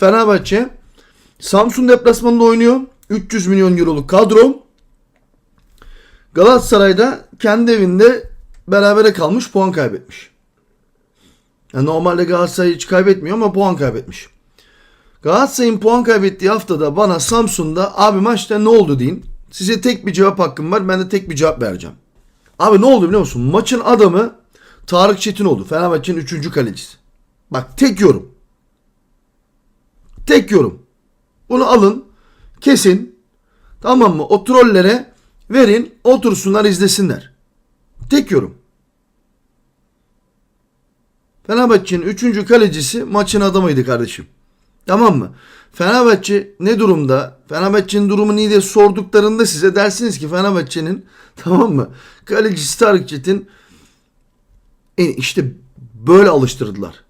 Fenerbahçe Samsun deplasmanında oynuyor. 300 milyon euroluk kadro. Galatasaray'da kendi evinde berabere kalmış puan kaybetmiş. Yani normalde Galatasaray hiç kaybetmiyor ama puan kaybetmiş. Galatasaray'ın puan kaybettiği haftada bana Samsun'da abi maçta ne oldu deyin. Size tek bir cevap hakkım var. Ben de tek bir cevap vereceğim. Abi ne oldu biliyor musun? Maçın adamı Tarık Çetin oldu. Fenerbahçe'nin 3. kalecisi. Bak tek yorum. Tek yorum. Bunu alın, kesin. Tamam mı? O trollere verin, otursunlar izlesinler. Tek yorum. Fenerbahçe'nin 3. kalecisi maçın adamıydı kardeşim. Tamam mı? Fenerbahçe ne durumda? Fenerbahçe'nin durumu iyi sorduklarında size dersiniz ki Fenerbahçe'nin tamam mı? Kalecisi Tarık Çetin e, işte böyle alıştırdılar.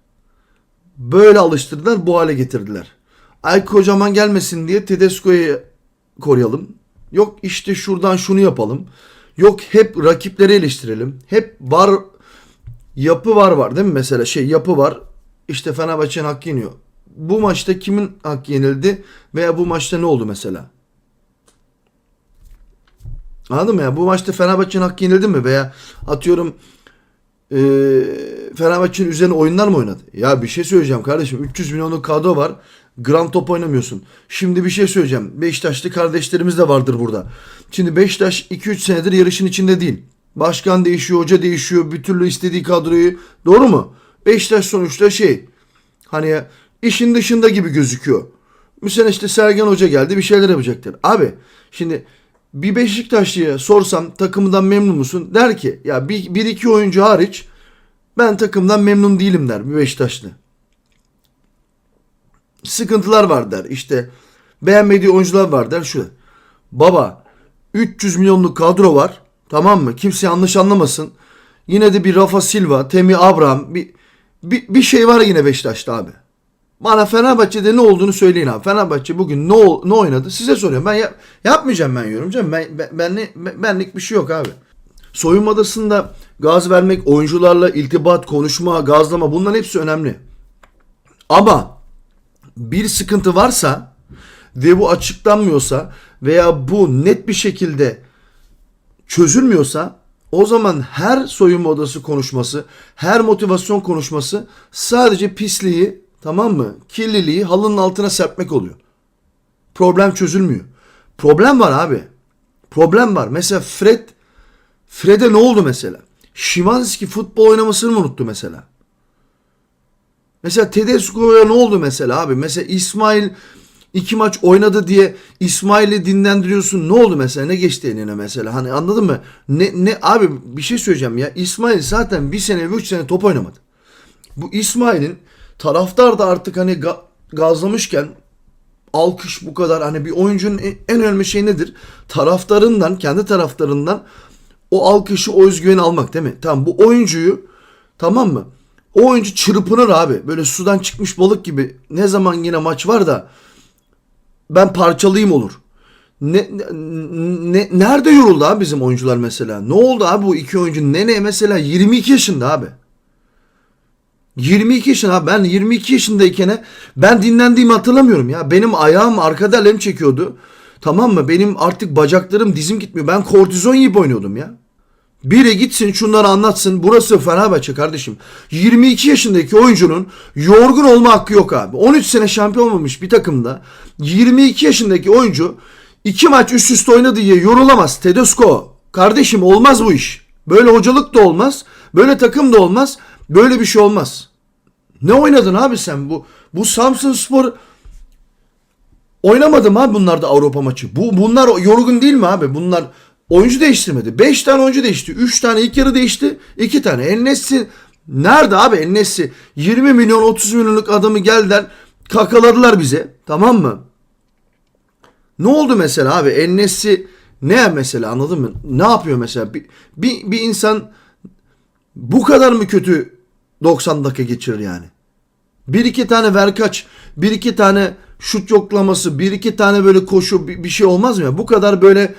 Böyle alıştırdılar bu hale getirdiler. Ay kocaman gelmesin diye Tedesco'yu koruyalım. Yok işte şuradan şunu yapalım. Yok hep rakipleri eleştirelim. Hep var yapı var var değil mi mesela şey yapı var. İşte Fenerbahçe'nin hakkı yeniyor. Bu maçta kimin hakkı yenildi veya bu maçta ne oldu mesela? Anladın mı ya? Bu maçta Fenerbahçe'nin hakkı yenildi mi? Veya atıyorum e, Fenerbahçe'nin üzerine oyunlar mı oynadı? Ya bir şey söyleyeceğim kardeşim. 300 milyonluk kadro var. Gram top oynamıyorsun. Şimdi bir şey söyleyeceğim. Beşiktaşlı kardeşlerimiz de vardır burada. Şimdi Beşiktaş 2-3 senedir yarışın içinde değil. Başkan değişiyor, hoca değişiyor. Bir türlü istediği kadroyu. Doğru mu? Beşiktaş sonuçta şey hani işin dışında gibi gözüküyor. Bu sene işte Sergen Hoca geldi bir şeyler yapacaktır. Abi şimdi bir Beşiktaşlı'ya sorsam takımından memnun musun? Der ki ya bir, bir iki oyuncu hariç ben takımdan memnun değilim der bir Beşiktaşlı. Sıkıntılar var der. İşte beğenmediği oyuncular var der. Şu baba 300 milyonluk kadro var. Tamam mı? Kimse yanlış anlamasın. Yine de bir Rafa Silva, Temi Abraham bir, bir, bir şey var yine Beşiktaş'ta abi. Bana Fenerbahçe'de ne olduğunu söyleyin abi. Fenerbahçe bugün ne, ol- ne oynadı? Size soruyorum. Ben yap- yapmayacağım ben yorum. Ben, ben, benli- ben- benlik bir şey yok abi. Soyunma odasında gaz vermek, oyuncularla iltibat, konuşma, gazlama bunların hepsi önemli. Ama bir sıkıntı varsa ve bu açıklanmıyorsa veya bu net bir şekilde çözülmüyorsa o zaman her soyunma odası konuşması, her motivasyon konuşması sadece pisliği, tamam mı? Kirliliği halının altına serpmek oluyor. Problem çözülmüyor. Problem var abi. Problem var. Mesela Fred Fred'e ne oldu mesela? Şimanski futbol oynamasını mı unuttu mesela? Mesela Tedesco'ya ne oldu mesela abi? Mesela İsmail iki maç oynadı diye İsmail'i dinlendiriyorsun. Ne oldu mesela? Ne geçti eline mesela? Hani anladın mı? Ne, ne abi bir şey söyleyeceğim ya. İsmail zaten bir sene üç sene top oynamadı. Bu İsmail'in taraftar da artık hani ga- gazlamışken alkış bu kadar hani bir oyuncunun en, en önemli şey nedir? Taraftarından, kendi taraftarından o alkışı, o özgüveni almak değil mi? Tamam bu oyuncuyu tamam mı? O oyuncu çırpınır abi. Böyle sudan çıkmış balık gibi. Ne zaman yine maç var da ben parçalayayım olur. Ne, ne, nerede yoruldu abi bizim oyuncular mesela? Ne oldu abi bu iki oyuncu? Nene mesela 22 yaşında abi. 22 yaşında. Ben 22 yaşındayken ben dinlendiğimi hatırlamıyorum ya. Benim ayağım arkada elem çekiyordu. Tamam mı? Benim artık bacaklarım dizim gitmiyor. Ben kortizon yiyip oynuyordum ya. Biri gitsin şunları anlatsın. Burası Fenerbahçe kardeşim. 22 yaşındaki oyuncunun yorgun olma hakkı yok abi. 13 sene şampiyon olmamış bir takımda 22 yaşındaki oyuncu iki maç üst üste oynadı diye yorulamaz. Tedesco kardeşim olmaz bu iş. Böyle hocalık da olmaz. Böyle takım da olmaz. Böyle bir şey olmaz. Ne oynadın abi sen bu? Bu Samsun Spor oynamadı mı abi bunlar da Avrupa maçı? Bu bunlar yorgun değil mi abi? Bunlar oyuncu değiştirmedi. 5 tane oyuncu değişti. 3 tane ilk yarı değişti. 2 tane. Ennesi nerede abi Ennesi? 20 milyon 30 milyonluk adamı geldiler kakaladılar bize. Tamam mı? Ne oldu mesela abi? Ennesi ne mesela anladın mı? Ne yapıyor mesela? Bir, bir, bir insan bu kadar mı kötü 90 dakika geçirir yani? Bir iki tane verkaç, bir iki tane şut yoklaması, bir iki tane böyle koşu bir, bir şey olmaz mı ya? Bu kadar böyle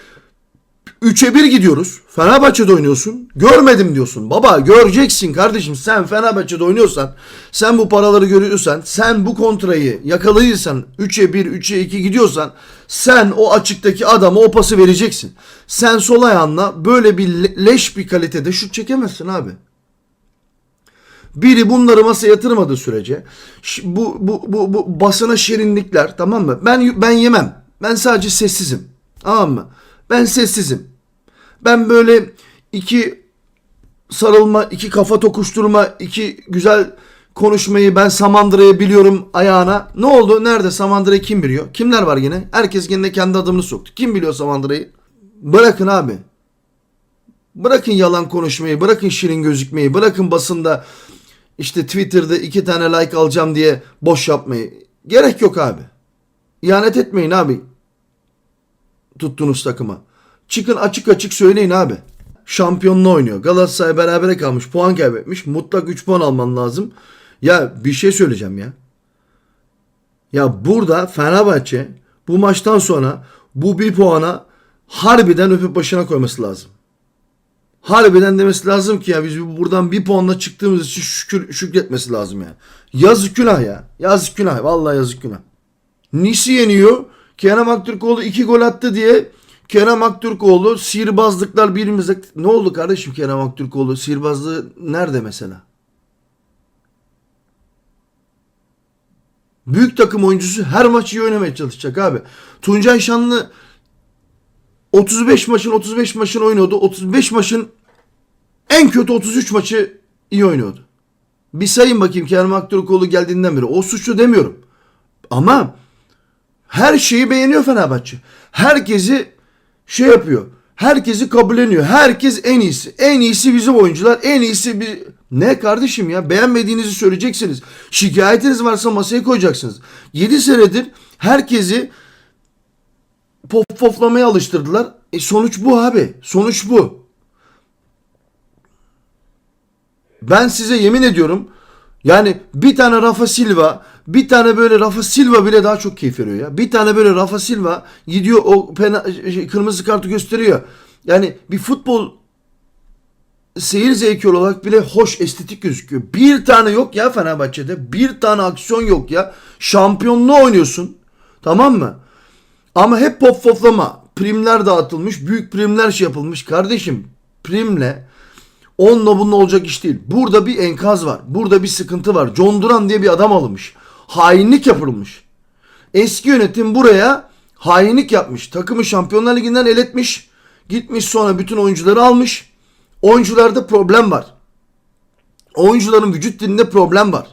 3'e 1 gidiyoruz. Fenerbahçe'de oynuyorsun. Görmedim diyorsun. Baba göreceksin kardeşim. Sen Fenerbahçe'de oynuyorsan, sen bu paraları görüyorsan, sen bu kontrayı yakalayırsan, 3'e 1, 3'e 2 gidiyorsan, sen o açıktaki adama o pası vereceksin. Sen sol ayağınla böyle bir le- leş bir kalitede şut çekemezsin abi. Biri bunları masaya yatırmadığı sürece bu, bu, bu, bu basına şirinlikler tamam mı? Ben ben yemem. Ben sadece sessizim. Tamam mı? Ben sessizim. Ben böyle iki sarılma, iki kafa tokuşturma, iki güzel konuşmayı ben Samandıra'yı biliyorum ayağına. Ne oldu? Nerede? Samandıra'yı kim biliyor? Kimler var yine? Herkes yine kendi adımını soktu. Kim biliyor Samandıra'yı? Bırakın abi. Bırakın yalan konuşmayı, bırakın şirin gözükmeyi, bırakın basında işte Twitter'da iki tane like alacağım diye boş yapmayı. Gerek yok abi. İhanet etmeyin abi. Tuttuğunuz takıma. Çıkın açık açık söyleyin abi. Şampiyonluğu oynuyor. Galatasaray berabere kalmış. Puan kaybetmiş. Mutlak 3 puan alman lazım. Ya bir şey söyleyeceğim ya. Ya burada Fenerbahçe bu maçtan sonra bu bir puana harbiden öpüp başına koyması lazım. Harbiden demesi lazım ki ya biz buradan bir puanla çıktığımız için şükür, şükretmesi lazım ya. Yazık günah ya. Yazık günah. Vallahi yazık günah. Nisi yeniyor. Kerem Aktürkoğlu iki gol attı diye Kerem Aktürkoğlu sihirbazlıklar birimize... Ne oldu kardeşim Kerem Aktürkoğlu? Sihirbazlığı nerede mesela? Büyük takım oyuncusu her maçı iyi oynamaya çalışacak abi. Tuncay Şanlı 35 maçın 35 maçın oynuyordu. 35 maçın en kötü 33 maçı iyi oynuyordu. Bir sayın bakayım Kerem Aktürkoğlu geldiğinden beri. O suçlu demiyorum. Ama her şeyi beğeniyor Fenerbahçe. Herkesi şey yapıyor. Herkesi kabulleniyor. Herkes en iyisi. En iyisi bizim oyuncular. En iyisi bir... Ne kardeşim ya? Beğenmediğinizi söyleyeceksiniz. Şikayetiniz varsa masaya koyacaksınız. 7 senedir herkesi pop poflamaya alıştırdılar. E sonuç bu abi. Sonuç bu. Ben size yemin ediyorum yani bir tane Rafa Silva, bir tane böyle Rafa Silva bile daha çok keyif veriyor ya. Bir tane böyle Rafa Silva gidiyor o pena, şey, kırmızı kartı gösteriyor. Yani bir futbol seyir zevki olarak bile hoş estetik gözüküyor. Bir tane yok ya Fenerbahçe'de. Bir tane aksiyon yok ya. Şampiyonluğu oynuyorsun. Tamam mı? Ama hep pop poplama. Primler dağıtılmış. Büyük primler şey yapılmış. Kardeşim primle onunla bununla olacak iş değil. Burada bir enkaz var. Burada bir sıkıntı var. John Duran diye bir adam alınmış. Hainlik yapılmış. Eski yönetim buraya hainlik yapmış. Takımı Şampiyonlar Ligi'nden eletmiş. Gitmiş sonra bütün oyuncuları almış. Oyuncularda problem var. Oyuncuların vücut dilinde problem var.